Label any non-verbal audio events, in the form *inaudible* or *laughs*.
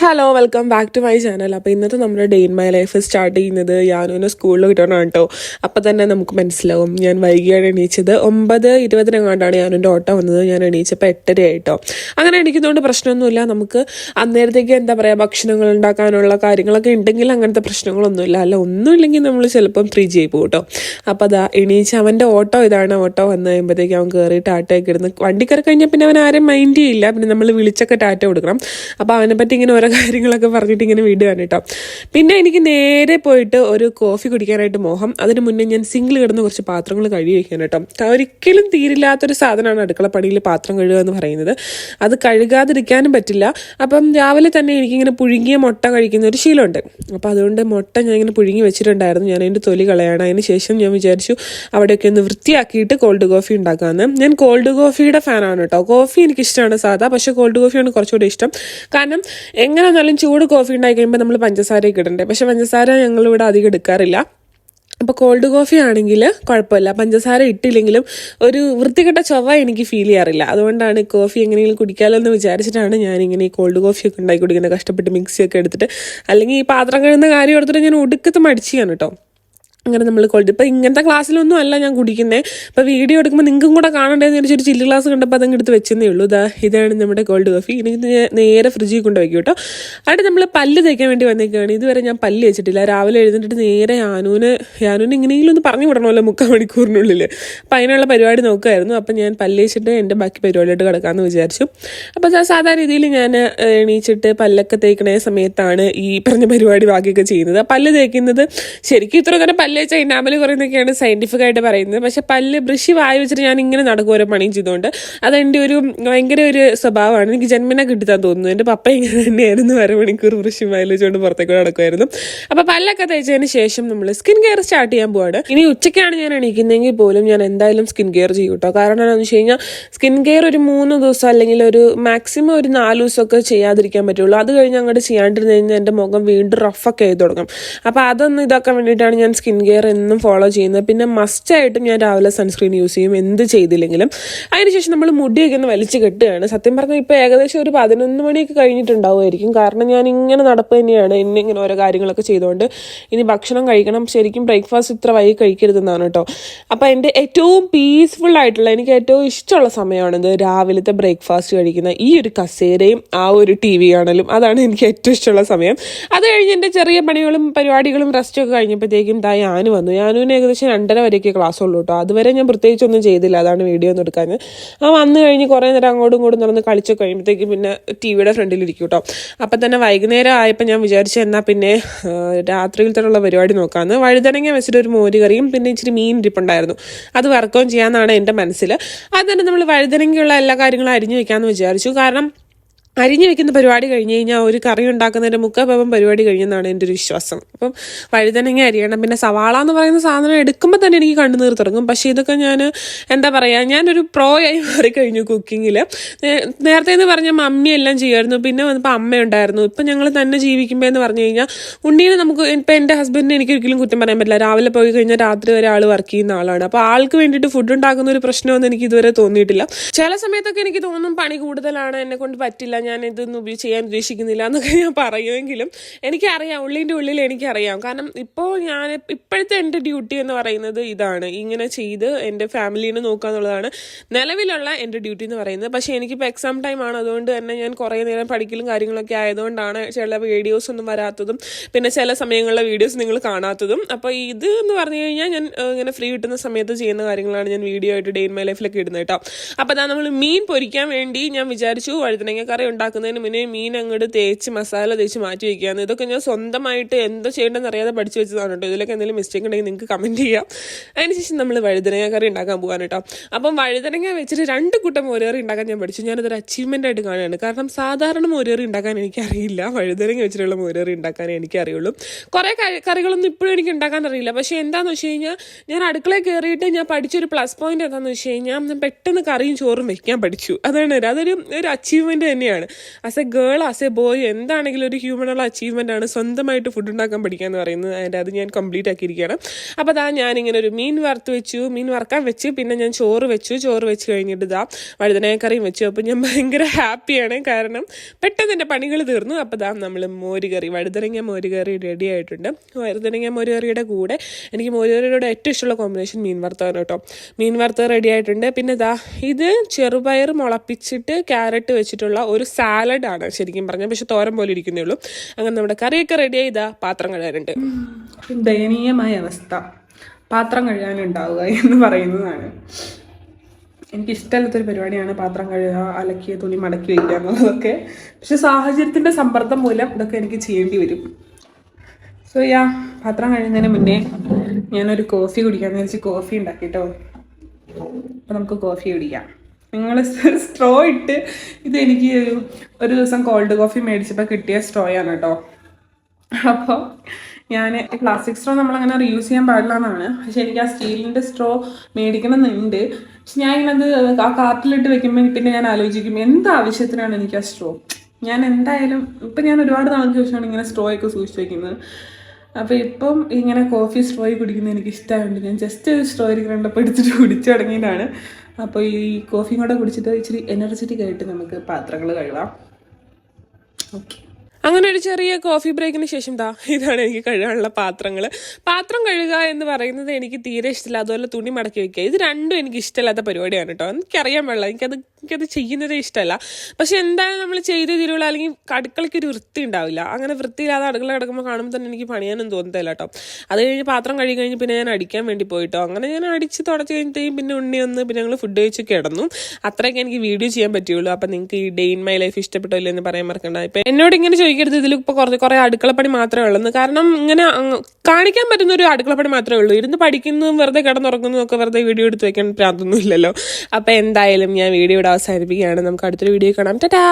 Hello welcome back to my channel അപ്പോൾ ഇന്നത്തെ നമ്മുടെ day in my life start ചെയ്യുന്നത് ഞാനൊന്ന് സ്കൂളിൽ കിട്ടണം കേട്ടോ അപ്പോൾ തന്നെ നമുക്ക് മനസ്സിലാവും. ഞാൻ വൈകിയാണ് എണീച്ചത്. ഒമ്പത് ഇരുപതിനെങ്ങാണ്ടാണ് ഞാനെന്റെ ഓട്ടം വന്നത്. ഞാൻ എണീച്ചപ്പോൾ എട്ടര ആയിട്ടോ. അങ്ങനെ എണീക്കുന്നതുകൊണ്ട് പ്രശ്നമൊന്നുമില്ല. നമുക്ക് അന്നേരത്തേക്ക് എന്താ പറയുക ഭക്ഷണങ്ങൾ ഉണ്ടാക്കാനുള്ള കാര്യങ്ങളൊക്കെ ഉണ്ടെങ്കിൽ അങ്ങനത്തെ പ്രശ്നങ്ങളൊന്നുമില്ല. അല്ല ഒന്നുമില്ലെങ്കിൽ നമ്മൾ ചിലപ്പം ഫ്രീ പോകും കേട്ടോ. അപ്പോൾ അതാ എണീച്ച് അവന്റെ ഓട്ടോ ഇതാണ് ഓട്ടോ വന്ന് കഴിയുമ്പോഴത്തേക്ക് അവൻ കയറി ടാറ്റയൊക്കെ ഇരുന്ന് വണ്ടി കയറി കഴിഞ്ഞാൽ പിന്നെ അവൻ ആരും മൈൻഡ് ചെയ്യില്ല. പിന്നെ നമ്മൾ വിളിച്ചൊക്കെ ടാറ്റ കൊടുക്കണം. അപ്പോൾ അവനെ പറ്റി ഇങ്ങനെ ഓരോ കാര്യങ്ങളൊക്കെ പറഞ്ഞിട്ട് ഇങ്ങനെ വിടുകയാണ് കേട്ടോ. പിന്നെ എനിക്ക് നേരെ പോയിട്ട് ഒരു കോഫി കുടിക്കാനായിട്ട് മോഹം. അതിന് മുന്നേ ഞാൻ സിംഗിൾ കിടന്ന് കുറച്ച് പാത്രങ്ങൾ കഴുകി വയ്ക്കാൻ കേട്ടോ. ഒരിക്കലും തീരില്ലാത്തൊരു സാധനമാണ് അടുക്കള പണിയിൽ പാത്രം കഴുകുക എന്ന് പറയുന്നത്. അത് കഴുകാതിരിക്കാനും പറ്റില്ല. അപ്പം രാവിലെ തന്നെ എനിക്കിങ്ങനെ പുഴുങ്ങിയ മുട്ട കഴിക്കുന്ന ഒരു ശീലമുണ്ട്. അപ്പോൾ അതുകൊണ്ട് മുട്ട ഞാൻ ഇങ്ങനെ പുഴുങ്ങി വെച്ചിട്ടുണ്ടായിരുന്നു. ഞാൻ അതിന്റെ തൊലി കളയാണ്. അതിന് ശേഷം ഞാൻ വിചാരിച്ചു അവിടെയൊക്കെ ഒന്ന് വൃത്തിയാക്കിയിട്ട് കോൾഡ് കോഫി ഉണ്ടാക്കാമെന്ന് ഞാൻ കോൾഡ് കോഫിയുടെ ഫാനാണ് കേട്ടോ. കോഫി എനിക്കിഷ്ടമാണ് സാധാ പക്ഷേ കോൾഡ് കോഫിയാണ് കുറച്ചുകൂടി ഇഷ്ടം. കാരണം എങ്ങനെ വന്നാലും ചൂട് കോഫി ഉണ്ടായി കഴിയുമ്പോൾ നമ്മൾ പഞ്ചസാരയൊക്കെ ഇടണ്ടേ? പക്ഷെ പഞ്ചസാര ഞങ്ങളിവിടെ അധികം എടുക്കാറില്ല. അപ്പോൾ കോൾഡ് കോഫി ആണെങ്കിൽ കുഴപ്പമില്ല. പഞ്ചസാര ഇട്ടില്ലെങ്കിലും ഒരു വൃത്തികെട്ട ചൊവ്വ എനിക്ക് ഫീൽ ചെയ്യാറില്ല. അതുകൊണ്ടാണ് കോഫി എങ്ങനെയെങ്കിലും കുടിക്കാമല്ലോ എന്ന് വിചാരിച്ചിട്ടാണ് ഇങ്ങനെ ഈ കോൾഡ് കോഫിയൊക്കെ ഉണ്ടാക്കി കുടിക്കുന്നത്. കഷ്ടപ്പെട്ട് മിക്സിയൊക്കെ എടുത്തിട്ട്. അല്ലെങ്കിൽ ഈ പാത്രം കഴുകുന്ന കാര്യം എടുത്തിട്ട് ഞാൻ ഒടുക്കത്ത് മടിച്ചു കേട്ടോ. അങ്ങനെ നമ്മൾ കോൾഡ് ഇപ്പം ഇങ്ങനത്തെ ക്ലാസ്സിലൊന്നും അല്ല ഞാൻ കുടിക്കുന്നത് ഇപ്പം വീഡിയോ എടുക്കുമ്പോൾ നിങ്ങൾക്കും കൂടെ കാണണ്ടേന്ന് വിചാരിച്ചൊരു ചില്ല് ക്ലാസ് കണ്ടപ്പോൾ അതങ്ങ് എടുത്ത് വെച്ചെന്നേ ഉള്ളൂ. ഇതാ ഇതാണ് നമ്മുടെ കോൾഡ് കോഫി ഇനി നേരെ ഫ്രിഡ്ജിൽ കൊണ്ട് വയ്ക്കും കേട്ടോ. അവിടെ നമ്മൾ പല്ല് തേക്കാൻ വേണ്ടി വന്നേക്കാണ്. ഇതുവരെ ഞാൻ പല്ല് വെച്ചിട്ടില്ല രാവിലെ എഴുന്നേറ്റിട്ട് നേരെ യാനൂന് യാനൂന് ഇങ്ങനെയെങ്കിലും ഒന്ന് പറഞ്ഞു വിടണമല്ലോ മുക്കാൽ മണിക്കൂറിനുള്ളിൽ അപ്പം അതിനുള്ള പരിപാടി നോക്കുമായിരുന്നു അപ്പം ഞാൻ പല്ല് വെച്ചിട്ട് എന്റെ ബാക്കി പരിപാടിയായിട്ട് കിടക്കാമെന്ന് വിചാരിച്ചു. അപ്പോൾ സാധാരണ രീതിയിൽ ഞാൻ എണീച്ചിട്ട് പല്ലൊക്കെ തേക്കണ സമയത്താണ് ഈ പറഞ്ഞ പരിപാടി ബാക്കിയൊക്കെ ചെയ്യുന്നത്. പല്ല് തേക്കുന്നത് ശരിക്കും ഇത്ര തന്നെ പല്ല് വെച്ചാൽ അമൽ കുറയുന്നൊക്കെയാണ് സയന്റിഫിക് ആയിട്ട് പറയുന്നത്. പക്ഷെ പല്ല് ബ്രഷി വായി വെച്ചിട്ട് ഞാൻ ഇങ്ങനെ നടക്കും ഓരോ പണിയും ചെയ്തുകൊണ്ട് അതെന്റെ ഒരു ഭയങ്കര ഒരു സ്വഭാവമാണ്. എനിക്ക് ജന്മന കിട്ടിത്താൻ തോന്നുന്നു. എന്റെ പപ്പ ഇങ്ങനെ തന്നെയായിരുന്നു അരമണിക്കൂർ ബ്രഷി വായി വെച്ചുകൊണ്ട് പുറത്തേക്ക് നടക്കുമായിരുന്നു അപ്പോൾ പല്ലൊക്കെ തേച്ചതിന് ശേഷം നമ്മൾ സ്കിൻ കെയർ സ്റ്റാർട്ട് ചെയ്യാൻ പോവാണ്. ഇനി ഉച്ചയ്ക്കാണ് ഞാൻ എണീക്കുന്നതെങ്കിൽ പോലും ഞാൻ എന്തായാലും സ്കിൻ കെയർ ചെയ്യും കേട്ടോ. കാരണം എന്താണെന്ന് വെച്ച് കഴിഞ്ഞാൽ സ്കിൻ കെയർ ഒരു മൂന്ന് ദിവസം അല്ലെങ്കിൽ ഒരു മാക്സിമം ഒരു നാല് ദിവസമൊക്കെ ചെയ്യാതിരിക്കാൻ പറ്റുള്ളൂ. അത് കഴിഞ്ഞ് അങ്ങോട്ട് ചെയ്യാണ്ടിരുന്ന് കഴിഞ്ഞാൽ എന്റെ മുഖം വീണ്ടും റഫൊക്കെ ആയി തുടങ്ങും. അപ്പോൾ അതൊന്ന് ഇതാക്കാൻ വേണ്ടിയിട്ടാണ് ഞാൻ സ്കിൻ കെയർ എന്നും ഫോളോ ചെയ്യുന്നത്. പിന്നെ മസ്റ്റായിട്ടും ഞാൻ രാവിലെ സൺസ്ക്രീൻ യൂസ് ചെയ്യും. എന്ത് ചെയ്തില്ലെങ്കിലും. അതിനുശേഷം നമ്മൾ മുടിയൊക്കെ ഒന്ന് വലിച്ചു കെട്ടുകയാണ്. സത്യം പറഞ്ഞാൽ ഇപ്പോൾ ഏകദേശം ഒരു പതിനൊന്ന് മണിയൊക്കെ കഴിഞ്ഞിട്ടുണ്ടാവുമായിരിക്കും. കാരണം ഞാൻ ഇങ്ങനെ നടപ്പ് തന്നെയാണ്. എന്നെ ഇങ്ങനെ ഓരോ കാര്യങ്ങളൊക്കെ ചെയ്തുകൊണ്ട് ഇനി ഭക്ഷണം കഴിക്കണം. ശരിക്കും ബ്രേക്ക്ഫാസ്റ്റ് ഇത്ര വൈകി കഴിക്കരുതെന്നാണ് കേട്ടോ അപ്പോൾ എന്റെ ഏറ്റവും പീസ്ഫുൾ ആയിട്ടുള്ള എനിക്ക് ഏറ്റവും ഇഷ്ടമുള്ള സമയമാണിത് രാവിലത്തെ ബ്രേക്ക്ഫാസ്റ്റ് കഴിക്കുന്ന ഈ ഒരു കസേരയും ആ ഒരു ടി വി കാണലും. അതാണ് എനിക്ക് ഏറ്റവും ഇഷ്ടമുള്ള സമയം. അത് കഴിഞ്ഞ് എന്റെ ചെറിയ പണികളും പരിപാടികളും റെസ്റ്റും ഒക്കെ കഴിഞ്ഞപ്പോഴത്തേക്കും ദാ ഞാൻ വന്നു. ഞാനുവിന് ഏകദേശം രണ്ടര വരെയൊക്കെ ക്ലാസ് ഉള്ളൂ കേട്ടോ അതുവരെ ഞാൻ പ്രത്യേകിച്ച് ഒന്നും ചെയ്തില്ല. അതാണ് വീഡിയോ ഒന്നും എടുക്കാൻ. ആ വന്നു കഴിഞ്ഞ് കുറേ നേരം അങ്ങോട്ടും ഇങ്ങോട്ടും നടന്ന് കളിച്ചു കഴിയുമ്പോഴത്തേക്കും പിന്നെ ടി വിയുടെ ഫ്രണ്ടിലിരിക്കും കേട്ടോ അപ്പം തന്നെ വൈകുന്നേരം ആയപ്പോൾ ഞാൻ വിചാരിച്ചു എന്നാൽ പിന്നെ രാത്രിയിലത്തേക്കുള്ള പരിപാടി നോക്കാമെന്ന് വഴുതനങ്ങ വെച്ചിട്ട് ഒരു മോര് കറിയും പിന്നെ ഇച്ചിരി മീൻ ഇരിപ്പുണ്ടായിരുന്നു. അത് വർക്കൗട്ട് ചെയ്യാമെന്നാണ് എന്റെ മനസ്സിൽ അത് തന്നെ നമ്മൾ വഴുതനങ്ങയുള്ള എല്ലാ കാര്യങ്ങളും അരിഞ്ഞു വെക്കാമെന്ന് വിചാരിച്ചു. കാരണം അരിഞ്ഞു വെക്കുന്ന പരിപാടി കഴിഞ്ഞ് കഴിഞ്ഞാൽ ഒരു കറി ഉണ്ടാക്കുന്നതിന്റെ മുക്കാൽ ഭാഗം പരിപാടി കഴിഞ്ഞെന്നാണ് എന്റെ ഒരു വിശ്വാസം. അപ്പം വഴുതനങ്ങ അരിയണം പിന്നെ സവാള എന്ന് പറയുന്ന സാധനം എടുക്കുമ്പോൾ തന്നെ എനിക്ക് നീർ തുടങ്ങും പക്ഷേ ഇതൊക്കെ ഞാൻ എന്താ പറയുക ഞാനൊരു പ്രോ ആയി മാറിക്കഴിഞ്ഞു കുക്കിങ്ങിൽ നേരത്തെ എന്ന് പറഞ്ഞാൽ മമ്മി എല്ലാം ചെയ്യുമായിരുന്നു. പിന്നെ വന്നപ്പോൾ അമ്മ ഉണ്ടായിരുന്നു. ഇപ്പം ഞങ്ങൾ തന്നെ ജീവിക്കുമ്പോൾ എന്ന് പറഞ്ഞു കഴിഞ്ഞാൽ ഉണ്ണീനെ നമുക്ക് ഇപ്പം എന്റെ ഹസ്ബൻഡിനെ എനിക്ക് ഒരിക്കലും കുറ്റം പറയാൻ പറ്റില്ല. രാവിലെ പോയി കഴിഞ്ഞാൽ രാത്രി വരെ ആൾ വർക്ക് ചെയ്യുന്ന ആളാണ്. അപ്പോൾ ആൾക്ക് വേണ്ടിയിട്ട് ഫുഡ് ഉണ്ടാക്കുന്ന ഒരു പ്രശ്നമൊന്നും എനിക്ക് ഇതുവരെ തോന്നിയിട്ടില്ല. ചില സമയത്തൊക്കെ എനിക്ക് തോന്നും പണി കൂടുതലാണ് എന്നെ കൊണ്ട് പറ്റില്ല. ഞാൻ ഇതൊന്നും ഉപയോഗിച്ച് ചെയ്യാൻ ഉദ്ദേശിക്കുന്നില്ല എന്നൊക്കെ ഞാൻ പറയുമെങ്കിലും എനിക്കറിയാം. ഉള്ളിന്റെ ഉള്ളിൽ എനിക്കറിയാം. കാരണം ഇപ്പോൾ ഞാൻ ഇപ്പോഴത്തെ എന്റെ ഡ്യൂട്ടി എന്ന് പറയുന്നത് ഇതാണ്. ഇങ്ങനെ ചെയ്ത് എന്റെ ഫാമിലീനെ നോക്കുക എന്നുള്ളതാണ് നിലവിലുള്ള എന്റെ ഡ്യൂട്ടി എന്ന് പറയുന്നത്. പക്ഷേ എനിക്കിപ്പോൾ എക്സാം ടൈം ആണ്. അതുകൊണ്ട് തന്നെ ഞാൻ കുറേ നേരം പഠിക്കലും കാര്യങ്ങളൊക്കെ ആയതുകൊണ്ടാണ് ചില വീഡിയോസ് ഒന്നും വരാത്തതും പിന്നെ ചില സമയങ്ങളിലെ വീഡിയോസ് നിങ്ങൾ കാണാത്തതും. അപ്പോൾ ഇത് എന്ന് പറഞ്ഞു കഴിഞ്ഞാൽ ഞാൻ ഇങ്ങനെ ഫ്രീ കിട്ടുന്ന സമയത്ത് ചെയ്യുന്ന കാര്യങ്ങളാണ് ഞാൻ വീഡിയോ ആയിട്ട് ഡേ ഇൻ മൈ ലൈഫിലൊക്കെ ഇടുന്നത് കേട്ടോ. അപ്പോൾ അതാ നമ്മൾ മീൻ പൊരിക്കാൻ വേണ്ടി ഞാൻ വിചാരിച്ചു വഴുതനങ്ങ കറി ഉണ്ടാക്കുന്നതിന് മുന്നേ മീൻ അങ്ങോട്ട് തേച്ച് മസാല തേച്ച് മാറ്റി വയ്ക്കുകയാണ് ഇതൊക്കെ ഞാൻ സ്വന്തമായിട്ട് എന്തോ ചെയ്യേണ്ടതെന്ന് അറിയാതെ പഠിച്ചു വെച്ചതാണ് കേട്ടോ. ഇതിലൊക്കെ എന്തെങ്കിലും മിസ്റ്റേക്ക് ഉണ്ടെങ്കിൽ നിങ്ങൾക്ക് കമന്റ് ചെയ്യാം. അതിനുശേഷം നമ്മൾ വഴുതനങ്ങ കറി ഉണ്ടാക്കാൻ പോകാൻ കേട്ടോ. അപ്പം വഴുതനങ്ങ വെച്ചിട്ട് രണ്ട് കൂട്ടം മോരുകറി ഉണ്ടാക്കാൻ ഞാൻ പഠിച്ചു. ഞാനതൊരു അച്ചീവ്മെന്റ് ആയിട്ട് കാണുകയാണ്. കാരണം സാധാരണ മോരുകറി ഉണ്ടാക്കാൻ എനിക്കറിയില്ല. വഴുതനങ്ങ വെച്ചിട്ടുള്ള മോരുകറി ഉണ്ടാക്കാനേ എനിക്കറിയുള്ളൂ. കുറേ കറികളൊന്നും ഇപ്പോഴും എനിക്ക് ഉണ്ടാക്കാൻ അറിയില്ല. പക്ഷേ എന്താണെന്ന് വെച്ച് കഴിഞ്ഞാൽ ഞാൻ അടുക്കളയിൽ കയറിയിട്ട് ഞാൻ പഠിച്ചൊരു പ്ലസ് പോയിന്റ് എന്താണെന്ന് വെച്ച് കഴിഞ്ഞാൽ പെട്ടെന്ന് കറിയും ചോറും വെക്കാൻ പഠിച്ചു. അതാണ് അതൊരു ഒരു അച്ചീവ്മെന്റ് തന്നെയാണ്. As a girl as a boy എന്താണെങ്കിലും ഒരു ഹ്യൂമനുള്ള അച്ചീവ്മെന്റ് ആണ് സ്വന്തമായിട്ട് ഫുഡ് ഉണ്ടാക്കാൻ പഠിക്കുക എന്ന് പറയുന്നത്. അതിന്റെ അത് ഞാൻ കംപ്ലീറ്റ് ആക്കിയിരിക്കുകയാണ്. അപ്പോൾ അതാ ഞാനിങ്ങനെ ഒരു മീൻ വറുത്ത് വെച്ചു മീൻ വറുക്കാൻ വെച്ച് പിന്നെ ഞാൻ ചോറ് വെച്ചു. ചോറ് വെച്ച് കഴിഞ്ഞിട്ട് ഇതാ വഴുതനക്കറിയും വെച്ചു. അപ്പോൾ ഞാൻ ഭയങ്കര ഹാപ്പിയാണ് കാരണം പെട്ടെന്ന് എന്റെ പണികൾ തീർന്നു. അപ്പോൾ ദാ നമ്മൾ മോരുകറി വഴുതനങ്ങ മോരുകറി റെഡി ആയിട്ടുണ്ട്. വഴുതനങ്ങ മോരുകറിയുടെ കൂടെ എനിക്ക് മോരുകറിയുടെ ഏറ്റവും ഇഷ്ടമുള്ള കോമ്പിനേഷൻ മീൻ വറുത്താണ് കേട്ടോ. മീൻ വറുത്ത് റെഡി ആയിട്ടുണ്ട്. പിന്നെ ദാ ഇത് ചെറുപയർ മുളപ്പിച്ചിട്ട് ക്യാരറ്റ് വെച്ചിട്ടുള്ള ഒരു സാലഡാണ് ശരിക്കും പറഞ്ഞാൽ പക്ഷെ തോരൻ പോലെ ഇരിക്കുന്നേ ഉള്ളൂ. അങ്ങനെ നമ്മുടെ കറിയൊക്കെ റെഡി ആയി ഇതാ പാത്രം കഴുകാനുണ്ട്. ദയനീയമായ അവസ്ഥ. പാത്രം കഴുകാനുണ്ടാവുക എന്ന് പറയുന്നതാണ്. എനിക്ക് ഇഷ്ടമല്ലാത്തൊരു പരിപാടിയാണ് പാത്രം കഴുകുക അലക്കിയ തുണി മടക്കി വയ്ക്കുക എന്നുള്ളതൊക്കെ. പക്ഷെ സാഹചര്യത്തിന്റെ സമ്മർദ്ദം മൂലം ഇതൊക്കെ എനിക്ക് ചെയ്യേണ്ടി വരും. സോ യാ പാത്രം കഴുകുന്നതിന് മുന്നേ ഞാനൊരു കോഫി കുടിക്കാന്ന് വെച്ച് കോഫി ഉണ്ടാക്കിട്ടോ. അപ്പം നമുക്ക് കോഫി കുടിക്കാം. നിങ്ങൾ സ്ട്രോ *laughs* ഇട്ട് ഇത് എനിക്ക് ഒരു ഒരു ദിവസം കോൾഡ് കോഫി മേടിച്ചപ്പോൾ കിട്ടിയ സ്ട്രോ ആണ് കേട്ടോ അപ്പോൾ ഞാൻ പ്ലാസ്റ്റിക് സ്ട്രോ നമ്മളങ്ങനെ റീയൂസ് ചെയ്യാൻ പാടില്ല എന്നാണ് പക്ഷെ എനിക്ക് ആ സ്റ്റീലിന്റെ സ്ട്രോ മേടിക്കണം എന്നുണ്ട് പക്ഷെ ഞാൻ ഇങ്ങനെ അത് ആ കാർട്ടിലിട്ട് വെക്കുമ്പോൾ പിന്നെ ഞാൻ ആലോചിക്കും എന്ത് ആവശ്യത്തിനാണ് എനിക്ക് ആ സ്ട്രോ ഞാൻ എന്തായാലും ഇപ്പം ഞാൻ ഒരുപാട് നാൾക്ക് ശേഷമാണ് ഇങ്ങനെ സ്ട്രോ ഒക്കെ സൂക്ഷിച്ച് വെക്കുന്നത്. അപ്പോൾ ഇപ്പം ഇങ്ങനെ കോഫി സ്ട്രോയി കുടിക്കുന്നത് എനിക്ക് ഇഷ്ടമായതുകൊണ്ട് ഞാൻ ജസ്റ്റ് ഒരു സ്ട്രോ കണ്ടപ്പോൾ എടുത്തിട്ട് കുടിച്ചു തുടങ്ങിയതാണ്. അപ്പോൾ ഈ കോഫിയും കൂടെ കുടിച്ചിട്ട് ഇച്ചിരി എനർജറ്റിക് ആയിട്ട് നമുക്ക് പാത്രങ്ങൾ കഴുകാം. ഓക്കെ അങ്ങനെ ഒരു ചെറിയ കോഫി ബ്രേക്കിന് ശേഷം ദാ ഇതാണ് എനിക്ക് കഴുകാനുള്ള പാത്രങ്ങൾ പാത്രം കഴുകുക എന്ന് പറയുന്നത് എനിക്ക് തീരെ ഇഷ്ടമില്ല അതുപോലെ തുണി മടക്കി വെക്കുക. ഇത് രണ്ടും എനിക്ക് ഇഷ്ടമില്ലാത്ത പരിപാടിയാണ് കേട്ടോ. എനിക്കറിയാൻ പാടില്ല. എനിക്കത് എനിക്കത് ചെയ്യുന്നതേ ഇഷ്ടമല്ല പക്ഷെ എന്തായാലും നമ്മൾ ചെയ്ത് തീരുള്ളൂ അല്ലെങ്കിൽ അടുക്കളയ്ക്ക് ഒരു വൃത്തി ഉണ്ടാവില്ല. അങ്ങനെ വൃത്തിയില്ലാതെ അടുക്കള കിടക്കുമ്പോൾ കാണുമ്പോൾ തന്നെ എനിക്ക് പണിയാനും തോന്നത്തില്ല കേട്ടോ. അത് കഴിഞ്ഞ് പാത്രം കഴുകി കഴിഞ്ഞ് പിന്നെ ഞാൻ അടിക്കാൻ വേണ്ടി പോയിട്ടോ. അങ്ങനെ ഞാൻ അടിച്ച് തുടച്ച് കഴിഞ്ഞിട്ട് പിന്നെ ഉണ്ണി വന്ന് പിന്നെ ഞങ്ങൾ ഫുഡ് കഴിച്ച് കിടന്നു. അത്രയൊക്കെ എനിക്ക് വീഡിയോ ചെയ്യാൻ പറ്റുള്ളൂ അപ്പം നിങ്ങൾക്ക് ഈ ഡേ ഇൻ മൈ ലൈഫ് ഇഷ്ടപ്പെട്ടോ ഇല്ലെന്ന് പറയാൻ മറക്കണ്ട. ഇപ്പം എന്നോട് ഇങ്ങനെ ചോദിക്കരുത്. ഇതിൽ ഇപ്പോൾ കുറച്ച് കുറേ അടുക്കളപ്പണി മാത്രമേ ഉള്ളൂ കാരണം ഇങ്ങനെ കാണിക്കാൻ പറ്റുന്ന ഒരു അടുക്കളപ്പണി മാത്രമേ ഉള്ളൂ. ഇരുന്ന് പഠിക്കുന്നതും വെറുതെ കിടന്നുറങ്ങുന്നതും ഒക്കെ വെറുതെ വീഡിയോ എടുത്ത് വെക്കാൻ പ്രാന്തൊന്നും ഇല്ലല്ലോ. അപ്പം എന്തായാലും ഞാൻ വീഡിയോ ഇവിടെ അവസാനിപ്പിക്കുകയാണ് നമുക്ക് അടുത്തൊരു വീഡിയോ കാണാം. ടാറ്റാ!